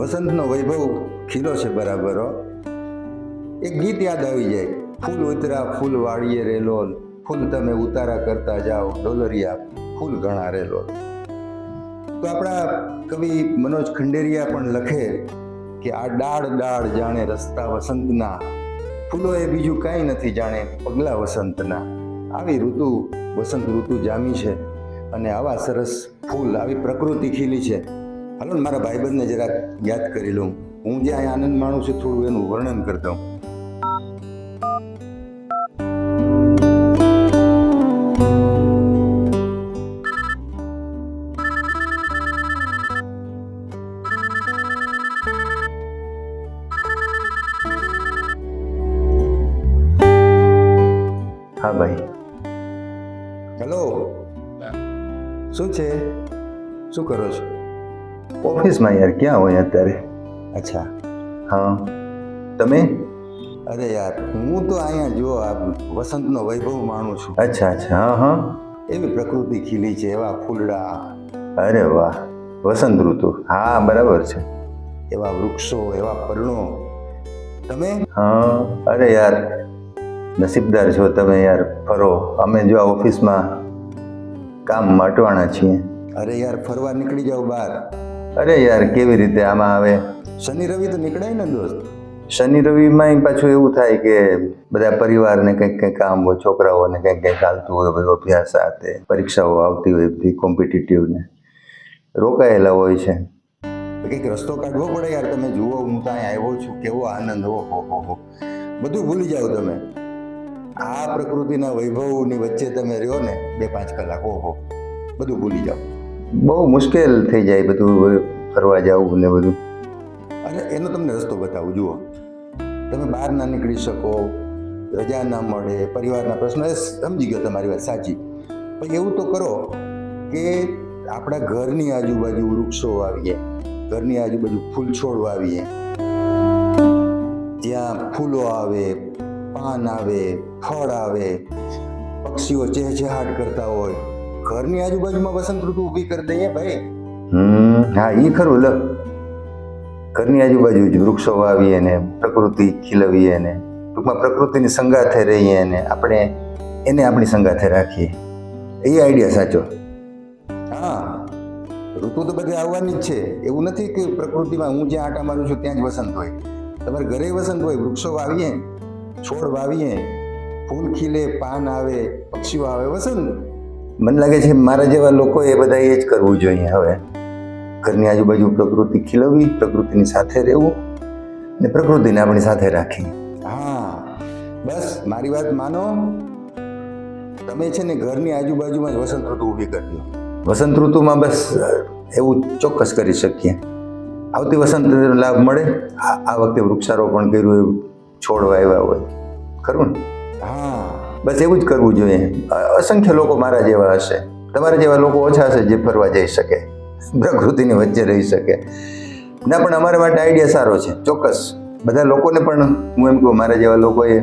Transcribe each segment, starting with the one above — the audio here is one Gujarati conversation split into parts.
વસંતનો વૈભવ ખીલો છે બરાબર. એક ગીત યાદ આવી જાય. ફૂલ ઉતરા, ફૂલ વાળીએ રેલો. ફૂલ તમે ઉતારા કરતા જાઓ. ડોલરિયા, ફૂલ ઘણા રેલો. તો આપણા કવિ મનોજ ખંડેરિયા પણ લખે કે આ ડાળ ડાળ જાણે રસ્તા વસંતના. ફૂલો એ બીજું કાંઈ નથી જાણે પગલા વસંતના. આવી ઋતુ, વસંત ઋતુ જામી છે. અને આવા સરસ ફૂલ, આવી પ્રકૃતિ ખીલી છે. હાલો ને મારા ભાઈબંધને જરાક યાદ કરી લઉં. હું જે આનંદ માણું છું થોડું એનું વર્ણન કરતો હા ભાઈ. હેલો. શું છે? શું કરો છો? ઓફિસમાં યાર ક્યાં હોય અત્યારે? અચ્છા. હા. તમે? અરે યાર હું તો અહીંયા જો આ વસંતનો વૈભવ માણું છું. અચ્છા અચ્છા હા હા. એવી પ્રકૃતિ ખીલી છે એવા ફૂલડા. અરે વાહ વસંત ઋતુ. હા બરાબર છે. એવા વૃક્ષો એવા પર્ણો તમે? હા અરે યાર નસીબદાર છો તમે યાર ફરો. અમે જો આ ઓફિસમાં કામ માટવાણા છીએ. અરે યાર ફરવા નીકળી જાઓ બહાર. અરે યાર કેવી રીતે આમાં આવે? શનિ રવિ તો નીકળાય ને દોસ્ત. શનિ રવિમાં પાછું એવું થાય કે બધા પરિવારને કંઈક કંઈક કામ હોય છોકરાઓને કંઈક કંઈક હાલતું હોય બધો અભ્યાસ સાથે પરીક્ષાઓ આવતી હોય બધી કોમ્પિટિટિવને. રોકાયેલા હોય છે. કંઈક રસ્તો કાઢવો પડે યાર તમે. જુઓ હું તો અહીંયા આવ્યો છું. કેવો આનંદ. હો હો હો હો. બધું ભૂલી જાઓ તમે. આ પ્રકૃતિના વૈભવની વચ્ચે તમે રહ્યો ને બે પાંચ કલાક. ઓહો બધું ભૂલી જાઓ. બહુ મુશ્કેલ થઈ જાય બધું ફરવા જવું ને બધું. અને એનો તમને રસ્તો બતાવું, જુઓ. તમે બહાર ના નીકળી શકો, રજા ના મળે, પરિવારના પ્રશ્નો, એ સમજી ગયો તમારી વાત, સાચી. પણ એવું તો કરો કે આપણા ઘરની આજુબાજુ વૃક્ષો વાવીએ, ઘરની આજુબાજુ ફૂલ છોડ વાવીએ. જ્યાં ફૂલો આવે, પાન આવે, ફળ આવે, પક્ષીઓ ચહેચહાટ કરતા હોય ઘરની આજુબાજુમાં વસંત ઋતુ ઊભી કરી દઈએ ભાઈ. હમ હા એ ખરું લ. ઘરની આજુબાજુ જ વૃક્ષો વાવીએ ને પ્રકૃતિ ખીલવીએ ને ટૂંકમાં પ્રકૃતિની સંગાથે રહીએ ને આપણે એને આપણી સંગાથે રાખીએ. એ આઈડિયા સાચો. હા ઋતુ તો બધે આવવાની જ છે. એવું નથી કે પ્રકૃતિમાં હું જ્યાં આટા મારું છું ત્યાં જ વસંત હોય. તમારે ઘરે વસંત હોય વૃક્ષો વાવીએ છોડ વાવીએ ફૂલ ખીલે પાન આવે પક્ષીઓ આવે વસંત. મને લાગે છે મારા જેવા લોકો એ બધા એ જ કરવું જોઈએ હવે. ઘરની આજુબાજુ પ્રકૃતિ ખીલવવી પ્રકૃતિની સાથે રહેવું ને પ્રકૃતિને આપણી સાથે રાખી. હા બસ મારી વાત માનો. તમે છે ને ઘરની આજુબાજુમાં જ વસંત ઋતુ ઊભી કરી દો. વસંત ઋતુમાં બસ એવું ચોક્કસ કરી શકીએ. આવતી વસંત લાભ મળે. આ આ વખતે વૃક્ષારોપણ કર્યું એવું છોડવા એવા હોય. ખરું ને? હા. બસ એવું જ કરવું જોઈએ. અસંખ્ય લોકો મારા જેવા હશે. તમારા જેવા લોકો ઓછા હશે જે ફરવા જઈ શકે. પ્રકૃતિની વચ્ચે રહી શકે. ના, પણ અમારા માટે આઈડિયા સારો છે. ચોક્કસ. બધા લોકોને પણ હું એમ કહું, મારા જેવા લોકોએ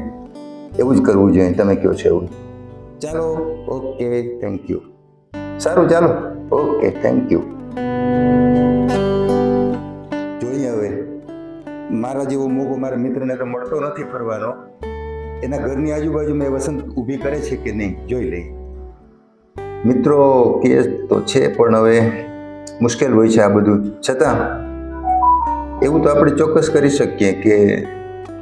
એવું જ કરવું જોઈએ. તમે કહો છો એવું. ચાલો, ઓકે થેન્ક યુ સારું, ચાલો. ઓકે થેન્ક યુ જોઈએ હવે. મારા જેવો મોકો મારા મિત્રને તો મળતો નથી ફરવાનો. એના ઘરની આજુબાજુમાં એ વસંત ઊભી કરે છે કે નહીં જોઈ લઈ મિત્રો કેસ તો છે પણ હવે મુશ્કેલ હોય છે આ બધું. છતાં એવું તો આપણે ચોક્કસ કરી શકીએ કે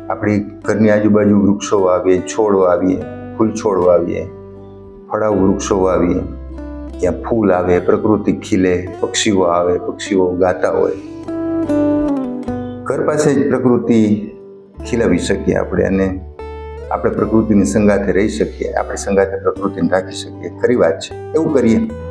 આપણી ઘરની આજુબાજુ વૃક્ષો વાવીએ છોડ વાવીએ ફૂલ છોડ વાવીએ ફળાવ વૃક્ષો વાવીએ. ત્યાં ફૂલ આવે પ્રકૃતિ ખીલે પક્ષીઓ આવે પક્ષીઓ ગાતા હોય. ઘર પાસે જ પ્રકૃતિ ખીલાવી શકીએ આપણે અને આપણે પ્રકૃતિની સંગાથે રહી શકીએ, આપણે સંગાથે પ્રકૃતિને રાખી શકીએ. ખરી વાત છે. એવું કરીએ.